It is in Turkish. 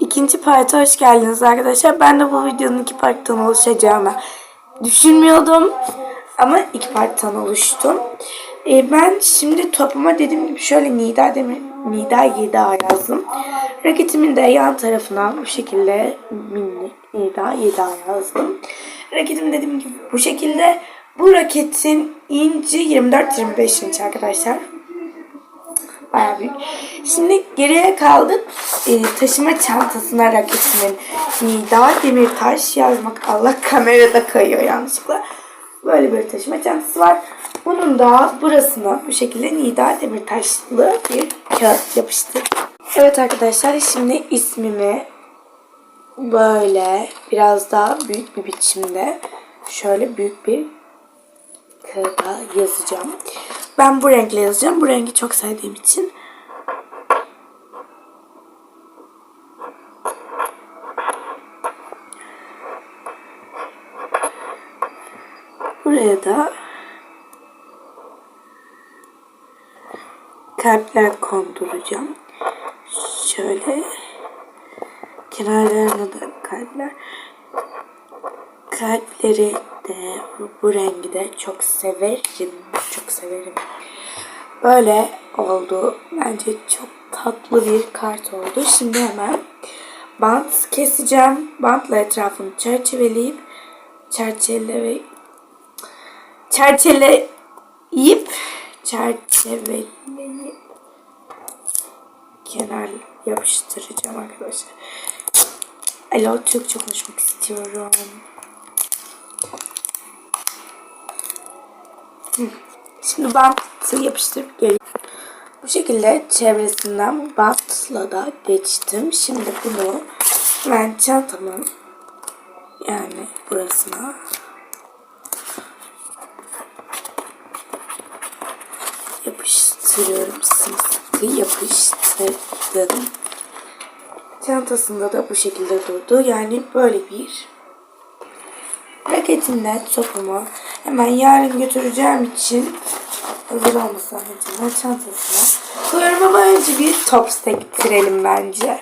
İkinci parta hoş geldiniz arkadaşlar. Ben de bu videonun iki parttan oluşacağını düşünmüyordum. Ama iki parttan oluştum. Ee, ben şimdi topuma dediğim gibi şöyle Nida Demir, Nida Yeda yazdım. Raketimin de yan tarafına bu şekilde minik Nida Yeda yazdım. Raketim dediğim gibi bu şekilde. Bu raketin inci 24-25 inç arkadaşlar. Bayağı büyük. Şimdi geriye kaldı e, taşıma çantasına raketimin Nida Demirtaş yazmak. Allah kamerada kayıyor yanlışlıkla. Böyle bir taşıma çantası var. Bunun da burasına bu şekilde Nida Demirtaşlı bir kağıt yapıştır. Evet arkadaşlar şimdi ismimi böyle biraz daha büyük bir biçimde şöyle büyük bir kağıda yazacağım. Ben bu renkle yazacağım. Bu rengi çok sevdiğim için. Buraya da kalpler konduracağım. Şöyle kenarlarına da kalpler. Kalpleri de bu, rengi de çok severim. Çok severim. Böyle oldu. Bence çok tatlı bir kart oldu. Şimdi hemen bant keseceğim. Bantla etrafını çerçeveleyip çerçeve çerçeleyip çerçeveleyip kenar yapıştıracağım arkadaşlar. Alo Türkçe konuşmak istiyorum. Şimdi bantı yapıştırıp geliyorum. Bu şekilde çevresinden bantla da geçtim. Şimdi bunu ben çantamın yani burasına yapıştırıyorum. Sımsıkı yapıştırdım. Çantasında da bu şekilde durdu. Yani böyle bir raketimle topumu hemen yarın götüreceğim için hazır olması amacıyla çantasına koyuyorum ama önce bir top sektirelim bence.